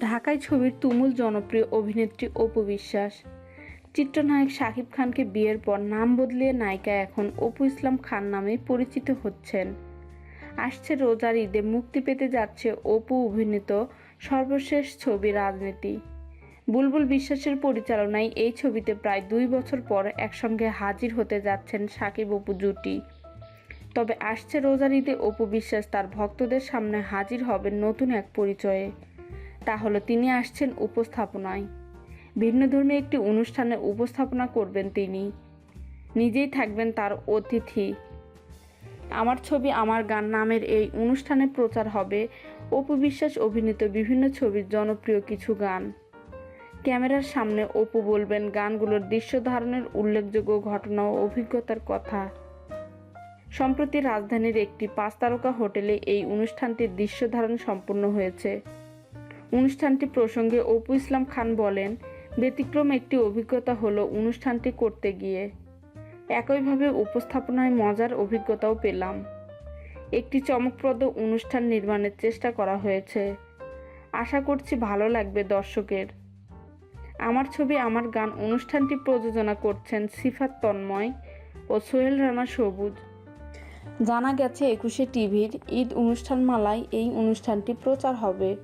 ঢাকায় ছবির তুমুল জনপ্রিয় অভিনেত্রী অপু বিশ্বাস। চিত্রনায়ক শাকিব খানকে বিয়ের পর নাম বদলিয়ে নায়িকা এখন অপু ইসলাম খান নামে পরিচিত হচ্ছেন। আসছে রোজার ঈদে মুক্তি পেতে যাচ্ছে অপু অভিনীত সর্বশেষ ছবি রাজনীতি। বুলবুল বিশ্বাসের পরিচালনায় এই ছবিতে প্রায় দুই বছর পর একসঙ্গে হাজির হতে যাচ্ছেন সাকিব অপু জুটি। তবে আসছে রোজার ঈদে অপু বিশ্বাস তার ভক্তদের সামনে হাজির হবেন নতুন এক পরিচয়ে। তা হলো তিনি আসছেন উপস্থাপনায়। ভিন্নধর্মী একটি অনুষ্ঠানে উপস্থাপনা করবেন তিনি। নিজেই থাকবেন তার অতিথি। আমার ছবি আমার গান নামের এই অনুষ্ঠানে প্রচার হবে অপু বিশ্বাস অভিনীত বিভিন্ন ছবির জনপ্রিয় কিছু গান। ক্যামেরার সামনে অপু বলবেন, গানগুলোর দৃশ্য ধারণের উল্লেখযোগ্য ঘটনা ও অভিজ্ঞতার কথা। সম্প্রতি রাজধানীর একটি পাঁচ তারকা হোটেলে এই অনুষ্ঠানটির দৃশ্য ধারণ সম্পন্ন হয়েছে। অনুষ্ঠানটি প্রসঙ্গে অপু ইসলাম খান বলেন, ব্যতিক্রম একটি অভিজ্ঞতা হলো অনুষ্ঠানটি করতে গিয়ে। একইভাবে উপস্থাপনায় মজার অভিজ্ঞতাও পেলাম। একটি চমকপ্রদ অনুষ্ঠান নির্মাণের চেষ্টা করা হয়েছে। আশা করছি ভালো লাগবে দর্শকের। আমার ছবি, আমার গান অনুষ্ঠানটি প্রযোজনা করছেন সিফাত তন্ময় ও সোহেল রানা সবুজ। জানা গেছে, একুশে টিভির ঈদ অনুষ্ঠানমালায় এই অনুষ্ঠানটি প্রচার হবে।